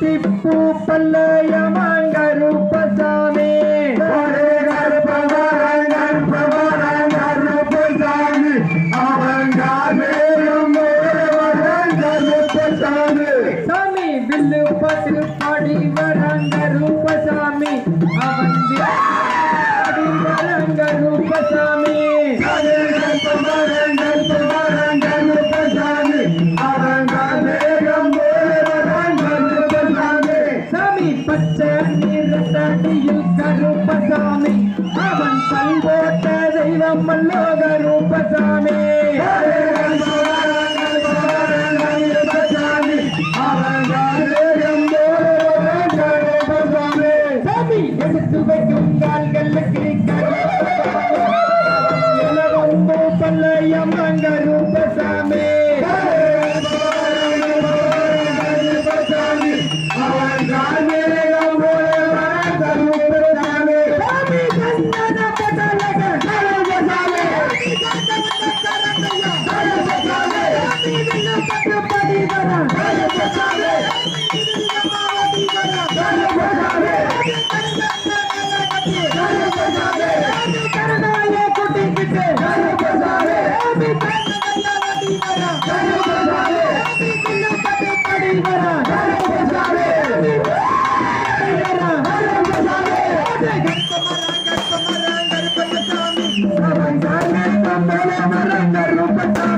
திப்பு பல்லைய மாங்கருப்பசாமி சாமி வில்லு பத்து பச்சை நிறத்தடியில் கருப்பசாமி. அவன் பண்போட்ட தெய்வம் அல்லோ Karuppasamy Rangga, Rangga, Rangga, Rangga,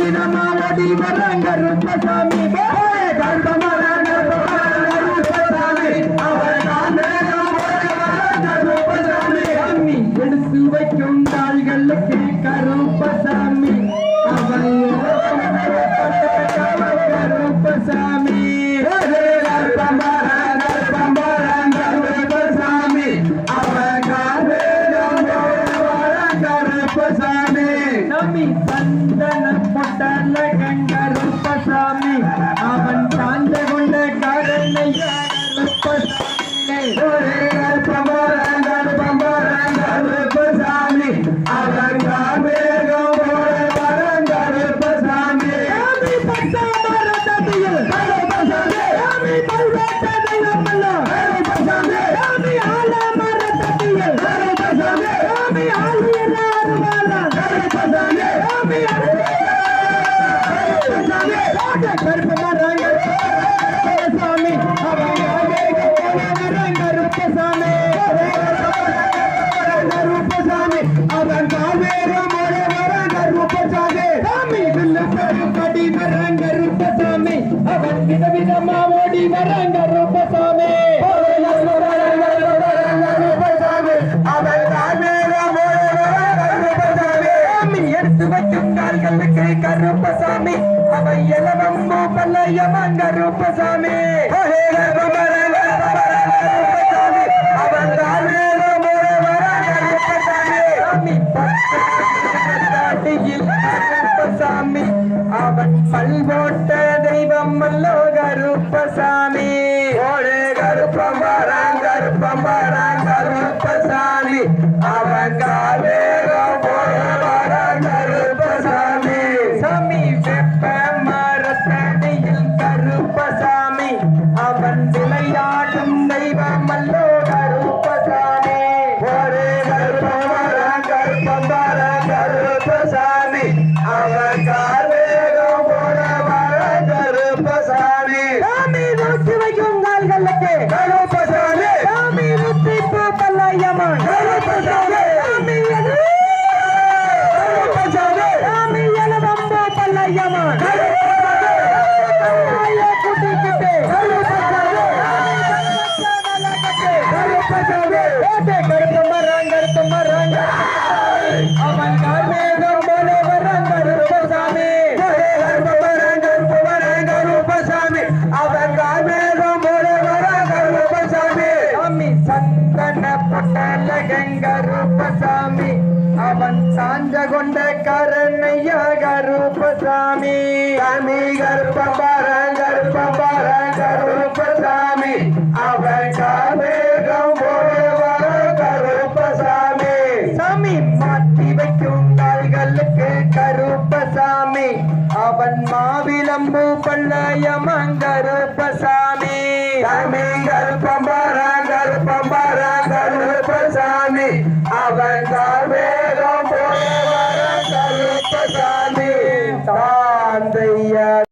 శ్రీరామాల దీవరంగ Rudraswamy గర్భమల నరపరాల Rudraswamy சாமி. சந்தன பொட்டல கங்கருப்பசாமி அவன் சாந்த கொண்ட காரணை பிரபரங்கருப்பசாமி அலங்காமே ஆலமரத்தியல் ஆலமரத்தியல் ஆலமரத்தியல் ஆலமரத்தியல் Tanzania. கருப்பசாமி அவன் எலவம்பு பல்லையவன் கருப்பசாமி கருப்பசாமி. அவன் காவேகம் போவா கருப்பசாமி. சாமி. மாற்றி வைக்கும் நாள்களுக்கு கருப்பசாமி. அவன் மாவிலம்பு பள்ளையமங்க